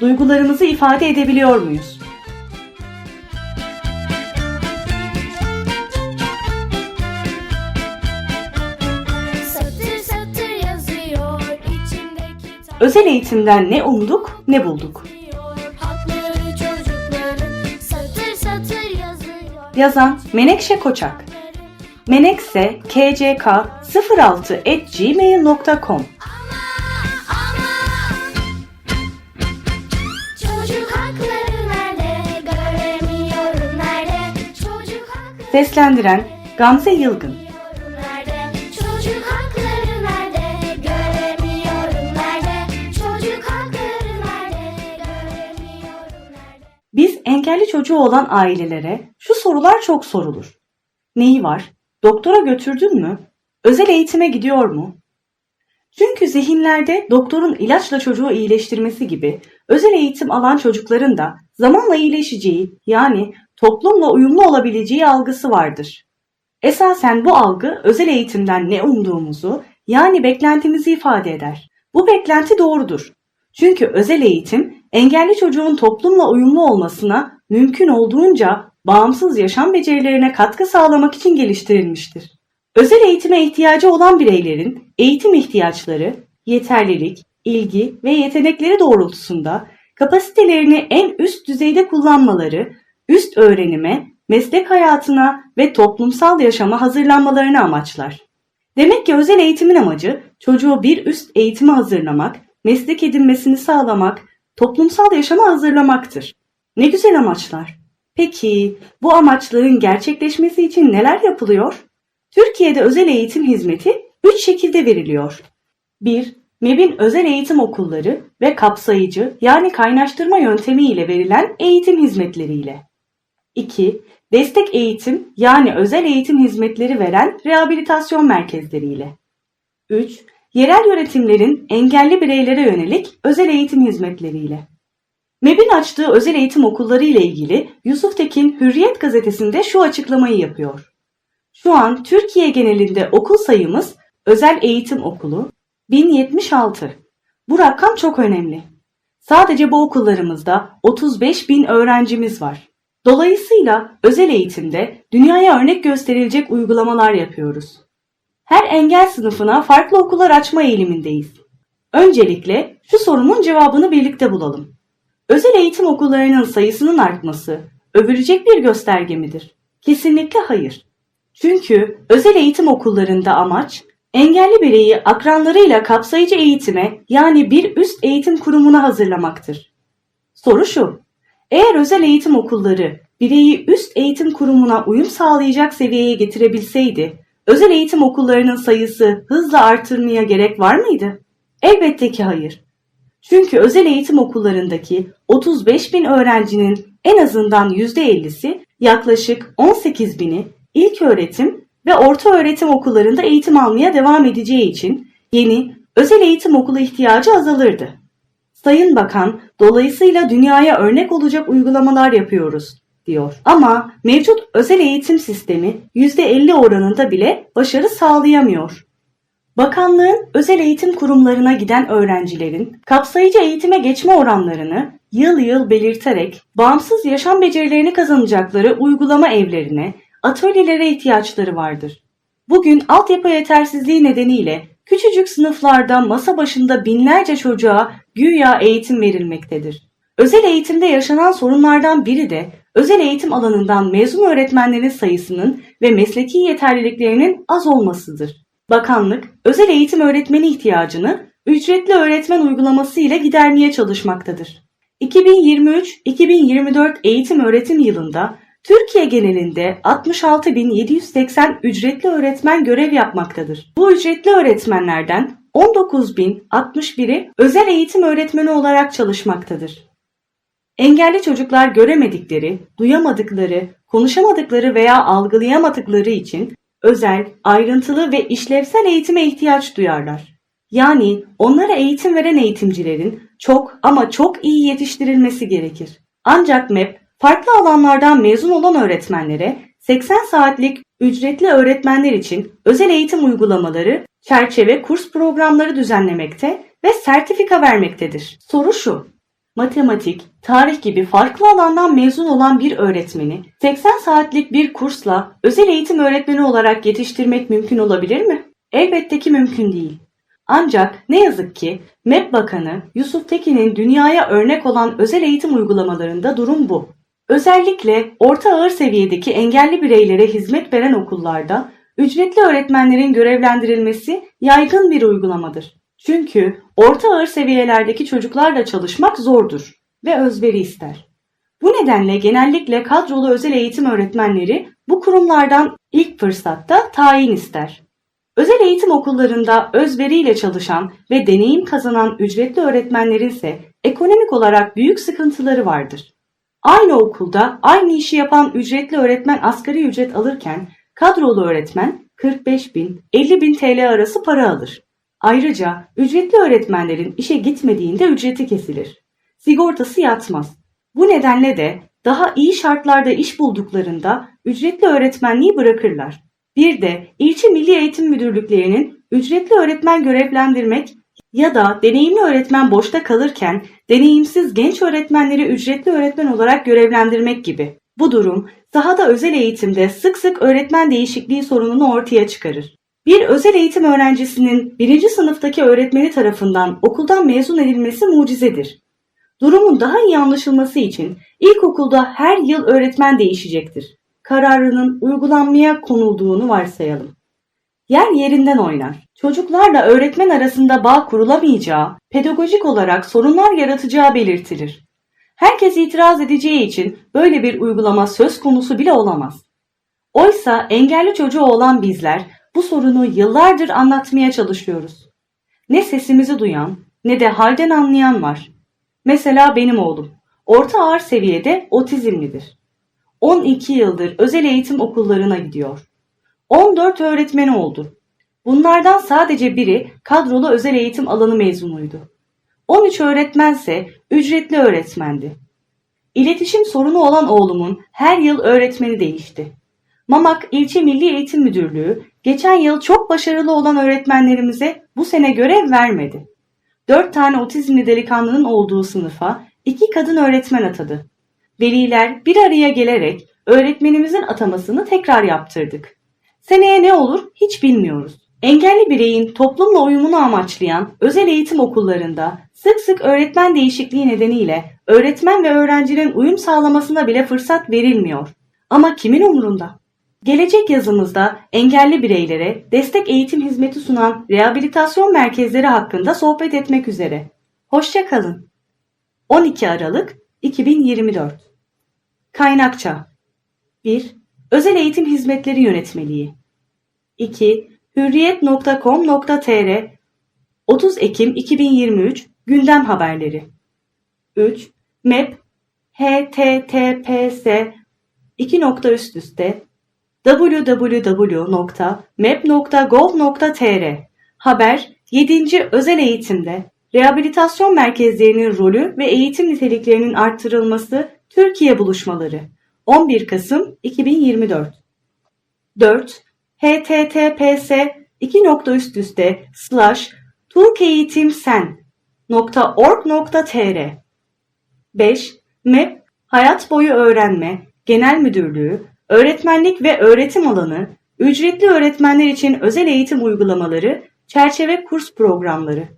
duygularımızı ifade edebiliyor muyuz? Özel eğitimden ne umduk ne bulduk. Satır Yazan Menekşe Koçak Menekse kck06@gmail.com Seslendiren Gamze Yılgın? Biz engelli çocuğu olan ailelere şu sorular çok sorulur. Neyi var? Doktora götürdün mü? Özel eğitime gidiyor mu? Çünkü zihinlerde doktorun ilaçla çocuğu iyileştirmesi gibi özel eğitim alan çocukların da zamanla iyileşeceği yani toplumla uyumlu olabileceği algısı vardır. Esasen bu algı özel eğitimden ne umduğumuzu yani beklentimizi ifade eder. Bu beklenti doğrudur. Çünkü özel eğitim engelli çocuğun toplumla uyumlu olmasına mümkün olduğunca bağımsız yaşam becerilerine katkı sağlamak için geliştirilmiştir. Özel eğitime ihtiyacı olan bireylerin eğitim ihtiyaçları, yeterlilik, ilgi ve yetenekleri doğrultusunda kapasitelerini en üst düzeyde kullanmaları, üst öğrenime, meslek hayatına ve toplumsal yaşama hazırlanmalarını amaçlar. Demek ki özel eğitimin amacı çocuğu bir üst eğitime hazırlamak, meslek edinmesini sağlamak, toplumsal yaşama hazırlamaktır. Ne güzel amaçlar. Peki bu amaçların gerçekleşmesi için neler yapılıyor? Türkiye'de özel eğitim hizmeti 3 şekilde veriliyor. 1. MEB'in özel eğitim okulları ve kapsayıcı yani kaynaştırma yöntemiyle verilen eğitim hizmetleriyle. 2. Destek eğitim yani özel eğitim hizmetleri veren rehabilitasyon merkezleriyle. 3. Yerel yönetimlerin engelli bireylere yönelik özel eğitim hizmetleriyle. MEB'in açtığı özel eğitim okulları ile ilgili Yusuf Tekin Hürriyet gazetesinde şu açıklamayı yapıyor. Şu an Türkiye genelinde okul sayımız özel eğitim okulu 1076. Bu rakam çok önemli. Sadece bu okullarımızda 35 bin öğrencimiz var. Dolayısıyla özel eğitimde dünyaya örnek gösterilecek uygulamalar yapıyoruz. Her engel sınıfına farklı okullar açma eğilimindeyiz. Öncelikle şu sorunun cevabını birlikte bulalım. Özel eğitim okullarının sayısının artması övülecek bir gösterge midir? Kesinlikle hayır. Çünkü özel eğitim okullarında amaç engelli bireyi akranlarıyla kapsayıcı eğitime yani bir üst eğitim kurumuna hazırlamaktır. Soru şu. Eğer özel eğitim okulları bireyi üst eğitim kurumuna uyum sağlayacak seviyeye getirebilseydi, özel eğitim okullarının sayısı hızla artırmaya gerek var mıydı? Elbette ki hayır. Çünkü özel eğitim okullarındaki 35 bin öğrencinin en azından %50'si yaklaşık 18 bini ilk öğretim ve orta öğretim okullarında eğitim almaya devam edeceği için yeni özel eğitim okulu ihtiyacı azalırdı. Sayın Bakan, dolayısıyla dünyaya örnek olacak uygulamalar yapıyoruz, diyor. Ama mevcut özel eğitim sistemi %50 oranında bile başarı sağlayamıyor. Bakanlığın özel eğitim kurumlarına giden öğrencilerin kapsayıcı eğitime geçme oranlarını yıl yıl belirterek bağımsız yaşam becerilerini kazanacakları uygulama evlerine, atölyelere ihtiyaçları vardır. Bugün altyapı yetersizliği nedeniyle küçücük sınıflarda masa başında binlerce çocuğa güya eğitim verilmektedir. Özel eğitimde yaşanan sorunlardan biri de özel eğitim alanından mezun öğretmenlerin sayısının ve mesleki yeterliliklerinin az olmasıdır. Bakanlık, özel eğitim öğretmeni ihtiyacını ücretli öğretmen uygulaması ile gidermeye çalışmaktadır. 2023-2024 eğitim öğretim yılında Türkiye genelinde 66.780 ücretli öğretmen görev yapmaktadır. Bu ücretli öğretmenlerden 19.061'i özel eğitim öğretmeni olarak çalışmaktadır. Engelli çocuklar göremedikleri, duyamadıkları, konuşamadıkları veya algılayamadıkları için özel, ayrıntılı ve işlevsel eğitime ihtiyaç duyarlar. Yani onlara eğitim veren eğitimcilerin çok ama çok iyi yetiştirilmesi gerekir. Ancak MEP farklı alanlardan mezun olan öğretmenlere 80 saatlik ücretli öğretmenler için özel eğitim uygulamaları, çerçeve kurs programları düzenlemekte ve sertifika vermektedir. Soru şu. matematik, tarih gibi farklı alandan mezun olan bir öğretmeni 80 saatlik bir kursla özel eğitim öğretmeni olarak yetiştirmek mümkün olabilir mi? Elbette ki mümkün değil. Ancak ne yazık ki MEP Bakanı Yusuf Tekin'in dünyaya örnek olan özel eğitim uygulamalarında durum bu. Özellikle orta ağır seviyedeki engelli bireylere hizmet veren okullarda ücretli öğretmenlerin görevlendirilmesi yaygın bir uygulamadır. Çünkü orta ağır seviyelerdeki çocuklarla çalışmak zordur ve özveri ister. Bu nedenle genellikle kadrolu özel eğitim öğretmenleri bu kurumlardan ilk fırsatta tayin ister. Özel eğitim okullarında özveriyle çalışan ve deneyim kazanan ücretli öğretmenlerin ise ekonomik olarak büyük sıkıntıları vardır. Aynı okulda aynı işi yapan ücretli öğretmen asgari ücret alırken kadrolu öğretmen 45 bin 50 bin TL arası para alır. Ayrıca ücretli öğretmenlerin işe gitmediğinde ücreti kesilir. Sigortası yatmaz. Bu nedenle de daha iyi şartlarda iş bulduklarında ücretli öğretmenliği bırakırlar. Bir de ilçe milli eğitim müdürlüklerinin ücretli öğretmen görevlendirmek ya da deneyimli öğretmen boşta kalırken deneyimsiz genç öğretmenleri ücretli öğretmen olarak görevlendirmek gibi. Bu durum sahada özel eğitimde sık sık öğretmen değişikliği sorununu ortaya çıkarır. Bir özel eğitim öğrencisinin birinci sınıftaki öğretmeni tarafından okuldan mezun edilmesi mucizedir. Durumun daha iyi anlaşılması için ilkokulda her yıl öğretmen değişecektir. Kararının uygulanmaya konulduğunu varsayalım. Yer yerinden oynar. Çocuklarla öğretmen arasında bağ kurulamayacağı, pedagojik olarak sorunlar yaratacağı belirtilir. Herkes itiraz edeceği için böyle bir uygulama söz konusu bile olamaz. Oysa engelli çocuğu olan bizler bu sorunu yıllardır anlatmaya çalışıyoruz. Ne sesimizi duyan ne de halden anlayan var. Mesela benim oğlum. Orta ağır seviyede otizmlidir. 12 yıldır özel eğitim okullarına gidiyor. 14 öğretmeni oldu. Bunlardan sadece biri kadrolu özel eğitim alanı mezunuydu. 13 öğretmense ücretli öğretmendi. İletişim sorunu olan oğlumun her yıl öğretmeni değişti. Mamak İlçe Milli Eğitim Müdürlüğü geçen yıl çok başarılı olan öğretmenlerimize bu sene görev vermedi. 4 tane otizmli delikanlının olduğu sınıfa 2 kadın öğretmen atadı. Veliler bir araya gelerek öğretmenimizin atamasını tekrar yaptırdık. Seneye ne olur hiç bilmiyoruz. Engelli bireyin toplumla uyumunu amaçlayan özel eğitim okullarında sık sık öğretmen değişikliği nedeniyle öğretmen ve öğrencinin uyum sağlamasına bile fırsat verilmiyor. Ama kimin umurunda? Gelecek yazımızda engelli bireylere destek eğitim hizmeti sunan rehabilitasyon merkezleri hakkında sohbet etmek üzere. Hoşça kalın. 12 Aralık 2024 Kaynakça 1. Özel Eğitim Hizmetleri Yönetmeliği 2. Hürriyet.com.tr 30 Ekim 2023 Gündem Haberleri 3. MEP https 2 nokta üst üste www.mep.gov.tr Haber 7. Özel eğitimde rehabilitasyon merkezlerinin rolü ve eğitim niteliklerinin arttırılması Türkiye buluşmaları 11 Kasım 2024 4. https 2 nokta üst üste slash turkeğitimsen.org.tr 5. MEP Hayat Boyu Öğrenme Genel Müdürlüğü Öğretmenlik ve Öğretim Alanı Ücretli öğretmenler için özel eğitim uygulamaları Çerçeve kurs programları